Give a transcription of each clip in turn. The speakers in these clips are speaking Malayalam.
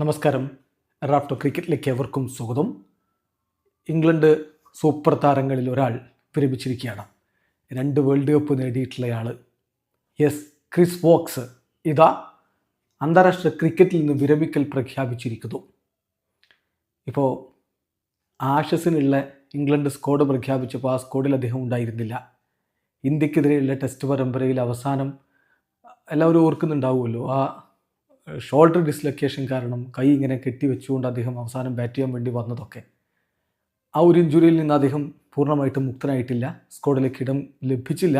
നമസ്കാരം. റാഫ്റ്റോ ക്രിക്കറ്റിലേക്ക് എവർക്കും സ്വാഗതം. ഇംഗ്ലണ്ട് സൂപ്പർ താരങ്ങളിൽ ഒരാൾ വിരമിച്ചിരിക്കുകയാണ്. രണ്ട് വേൾഡ് കപ്പ് നേടിയിട്ടുള്ളയാൾ എസ് ക്രിസ് വോക്സ്. ഇതാ അന്താരാഷ്ട്ര ക്രിക്കറ്റിൽ നിന്ന് വിരമിക്കൽ പ്രഖ്യാപിച്ചിരിക്കുന്നു. ഇപ്പോൾ ആഷസിനുള്ള ഇംഗ്ലണ്ട് സ്ക്വാഡ് പ്രഖ്യാപിച്ചപ്പോൾ ആ സ്ക്വാഡിൽ അദ്ദേഹം ഉണ്ടായിരുന്നില്ല. ഇന്ത്യക്കെതിരെയുള്ള ടെസ്റ്റ് പരമ്പരയിൽ അവസാനം എല്ലാവരും ഓർക്കുന്നുണ്ടാവുമല്ലോ. ആ ഷോൾഡർ ഡിസ്ലൊക്കേഷൻ കാരണം കൈ ഇങ്ങനെ കെട്ടി കെട്ടിവെച്ചുകൊണ്ട് അദ്ദേഹം അവസാനം ബാറ്റ് ചെയ്യാൻ വേണ്ടി വന്നതൊക്കെ. ആ ഒരു ഇഞ്ചുറിയിൽ നിന്ന് അദ്ദേഹം പൂർണമായിട്ടും മുക്തനായിട്ടില്ല. സ്ക്വാഡിലേക്ക് ഇടം ലഭിച്ചില്ല.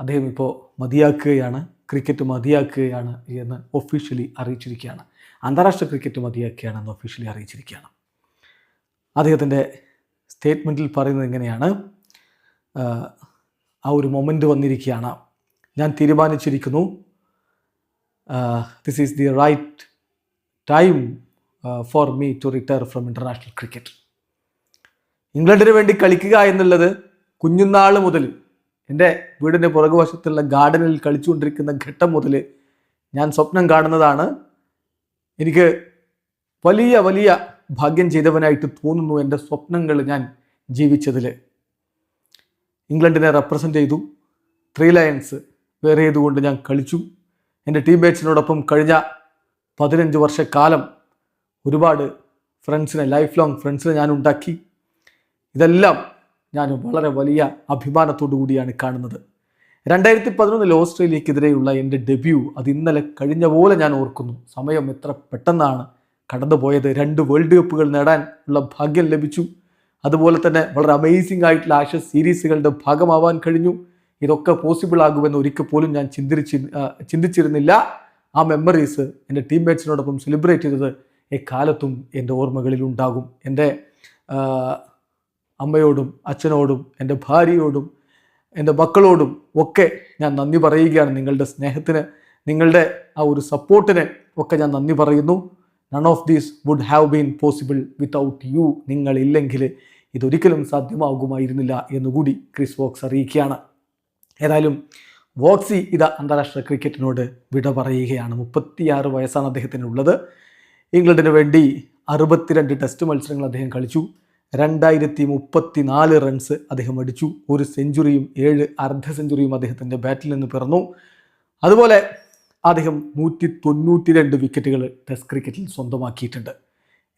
അദ്ദേഹം ഇപ്പോൾ മതിയാക്കുകയാണ്. ക്രിക്കറ്റ് മതിയാക്കുകയാണ് എന്ന് ഒഫീഷ്യലി അറിയിച്ചിരിക്കുകയാണ്. അന്താരാഷ്ട്ര ക്രിക്കറ്റ് മതിയാക്കുകയാണ് എന്ന് ഒഫീഷ്യലി അറിയിച്ചിരിക്കുകയാണ്. അദ്ദേഹത്തിന്റെ സ്റ്റേറ്റ്മെന്റിൽ പറയുന്നത് എങ്ങനെയാണ് ആ ഒരു മൊമെന്റ് വന്നിരിക്കുകയാണ്. ഞാൻ തീരുമാനിച്ചിരിക്കുന്നു. This is the right time for me to retire from international cricket ഇംഗ്ലണ്ടിന് വേണ്ടി കളിക്കുക എന്നുള്ളത് കുഞ്ഞുനാൾ മുതൽ എന്റെ വീടിന്റെ പുറകുവശത്തുള്ള ഗാർഡനിൽ കളിച്ചുകൊണ്ടിരിക്കുന്ന ഘട്ടം മുതൽ ഞാൻ സ്വപ്നം കാണുന്നതാണ്. എനിക്ക് വലിയ വലിയ ഭാഗ്യം ചെയ്തവനായിട്ട് തോന്നുന്നു എന്റെ സ്വപ്നങ്ങൾ ഞാൻ ജീവിച്ചതിൽ ഇംഗ്ലണ്ടിനെ റെപ്രസെന്റ് ചെയ്തു. ത്രീ ലയൻസ് വേറെ ചെയ്തുകൊണ്ട് ഞാൻ കളിച്ചു. എന്റെ ടീംമേറ്റ്സിനോടൊപ്പം കഴിഞ്ഞ പതിനഞ്ച് വർഷക്കാലം ഒരുപാട് ഫ്രണ്ട്സിനെ ലൈഫ് ലോങ് ഫ്രണ്ട്സിനെ ഞാൻ ഉണ്ടാക്കി. ഇതെല്ലാം ഞാൻ വളരെ വലിയ അഭിമാനത്തോടു കൂടിയാണ് കാണുന്നത്. രണ്ടായിരത്തി പതിനൊന്നിൽ ഓസ്ട്രേലിയക്കെതിരെയുള്ള എന്റെ ഡെബ്യൂ അത് ഇന്നലെ കഴിഞ്ഞ പോലെ ഞാൻ ഓർക്കുന്നു. സമയം എത്ര പെട്ടെന്നാണ് കടന്നുപോയത്. രണ്ട് വേൾഡ് കപ്പുകൾ നേടാൻ ഉള്ള ഭാഗ്യം ലഭിച്ചു. അതുപോലെ തന്നെ വളരെ അമേസിംഗ് ആയിട്ടുള്ള ആഷസ് സീരീസുകളുടെ ഭാഗമാവാൻ കഴിഞ്ഞു. ഇതൊക്കെ പോസിബിൾ ആകുമെന്ന് ഒരിക്കൽ പോലും ഞാൻ ചിന്തിച്ച് ചിന്തിച്ചിരുന്നില്ല. ആ മെമ്മറീസ് എന്റെ ടീംമേറ്റ്സിനോടൊപ്പം സെലിബ്രേറ്റ് ചെയ്തത് എക്കാലത്തും എന്റെ ഓർമ്മകളിൽ ഉണ്ടാകും. എന്റെ അമ്മയോടും അച്ഛനോടും എന്റെ ഭാര്യയോടും എന്റെ മക്കളോടും ഒക്കെ ഞാൻ നന്ദി പറയുകയാണ്. നിങ്ങളുടെ സ്നേഹത്തിന് നിങ്ങളുടെ ആ ഒരു സപ്പോർട്ടിന് ഒക്കെ ഞാൻ നന്ദി പറയുന്നു. None of these would have been possible without you നിങ്ങളില്ലെങ്കിൽ ഇതൊരിക്കലും സാധ്യമാകുമായിരുന്നില്ല എന്നുകൂടി ക്രിസ് വോക്സ് അറിയിക്കുകയാണ്. ഏതായാലും വോക്സി ഇത് അന്താരാഷ്ട്ര ക്രിക്കറ്റിനോട് വിട പറയുകയാണ്. മുപ്പത്തിയാറ് വയസ്സാണ് അദ്ദേഹത്തിനുള്ളത്. ഇംഗ്ലണ്ടിന് വേണ്ടി അറുപത്തിരണ്ട് ടെസ്റ്റ് മത്സരങ്ങൾ അദ്ദേഹം കളിച്ചു. രണ്ടായിരത്തി മുപ്പത്തി നാല് റൺസ് അദ്ദേഹം അടിച്ചു. ഒരു സെഞ്ചുറിയും ഏഴ് അർദ്ധ സെഞ്ചുറിയും അദ്ദേഹത്തിന്റെ ബാറ്റിൽ നിന്ന് പിറന്നു. അതുപോലെ അദ്ദേഹം നൂറ്റി തൊണ്ണൂറ്റി രണ്ട് വിക്കറ്റുകൾ ടെസ്റ്റ് ക്രിക്കറ്റിൽ സ്വന്തമാക്കിയിട്ടുണ്ട്.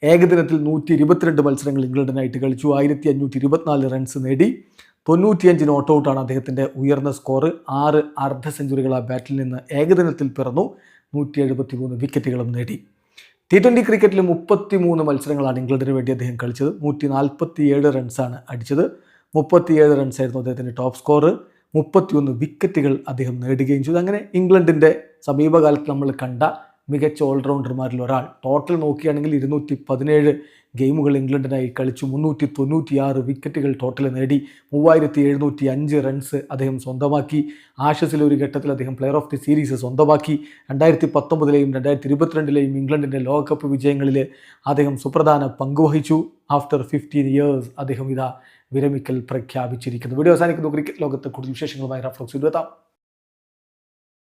ഏകദിനത്തിൽ നൂറ്റി ഇരുപത്തിരണ്ട് മത്സരങ്ങൾ ഇംഗ്ലണ്ടിനായിട്ട് കളിച്ചു. ആയിരത്തി അഞ്ഞൂറ്റി ഇരുപത്തിനാല് റൺസ് നേടി. തൊണ്ണൂറ്റിയഞ്ച് ഓട്ട് ഔട്ടാണ് അദ്ദേഹത്തിന്റെ ഉയർന്ന സ്കോർ ആറ് അർദ്ധ സെഞ്ചുറികൾ ആ ബാറ്റിൽ നിന്ന് ഏകദിനത്തിൽ പിറന്നു. നൂറ്റി എഴുപത്തി മൂന്ന് വിക്കറ്റുകളും നേടി. ടി ട്വന്റി ക്രിക്കറ്റിൽ മുപ്പത്തി മൂന്ന് മത്സരങ്ങളാണ് ഇംഗ്ലണ്ടിന് വേണ്ടി അദ്ദേഹം കളിച്ചത്. നൂറ്റി നാൽപ്പത്തി ഏഴ് റൺസാണ് അടിച്ചത്. മുപ്പത്തിയേഴ് റൺസായിരുന്നു അദ്ദേഹത്തിന്റെ ടോപ്പ് സ്കോർ മുപ്പത്തിയൊന്ന് വിക്കറ്റുകൾ അദ്ദേഹം നേടുകയും ചെയ്തു. അങ്ങനെ ഇംഗ്ലണ്ടിന്റെ സമീപകാലത്ത് നമ്മൾ കണ്ട മികച്ച ഓൾറൗണ്ടർമാരിൽ ഒരാൾ. ടോട്ടൽ നോക്കുകയാണെങ്കിൽ ഇരുന്നൂറ്റി പതിനേഴ് ഗെയിമുകൾ ഇംഗ്ലണ്ടിനായി കളിച്ചു. മുന്നൂറ്റി തൊണ്ണൂറ്റിയാറ് വിക്കറ്റുകൾ ടോട്ടൽ നേടി. മൂവായിരത്തി എഴുന്നൂറ്റി അഞ്ച് റൺസ് അദ്ദേഹം സ്വന്തമാക്കി. ആഷസിലെ ഒരു ഘട്ടത്തിൽ അദ്ദേഹം പ്ലെയർ ഓഫ് ദി സീരീസ് സ്വന്തമാക്കി. രണ്ടായിരത്തി പത്തൊമ്പതിലെയും രണ്ടായിരത്തി ഇരുപത്തിരണ്ടിലെയും ഇംഗ്ലണ്ടിന്റെ ലോകകപ്പ് വിജയങ്ങളിൽ അദ്ദേഹം സുപ്രധാന പങ്കുവഹിച്ചു ആഫ്റ്റർ ഫിഫ്റ്റീൻ ഇയേഴ്സ് അദ്ദേഹം ഇതാ വിരമിക്കൽ പ്രഖ്യാപിച്ചിരിക്കുന്നു. വീഡിയോ അവസാനിക്കുന്നു. ക്രിക്കറ്റ് ലോകത്തെ കൂടുതൽ വിശേഷങ്ങളുമായി റഫ്ലോക്സ് എത്താം.